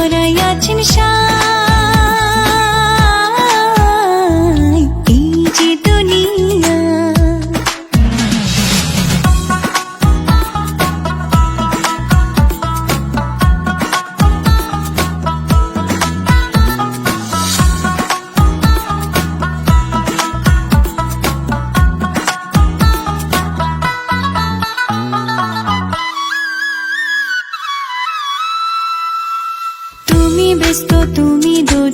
যত্নে গড়াইয়াছেন সাই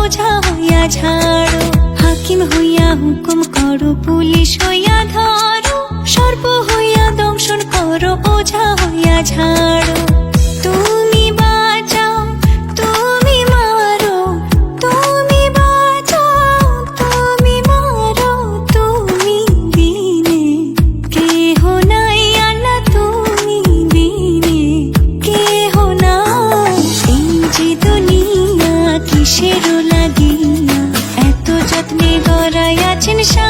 ওঝা হইয়া ঝাড়ো হাকিম হইয়া হুকুম করো, পুলিশ হইয়া ধরো, সর্প হইয়া দংশন করো, ওঝা হইয়া ঝাড়ো গড়াইয়াছেন সা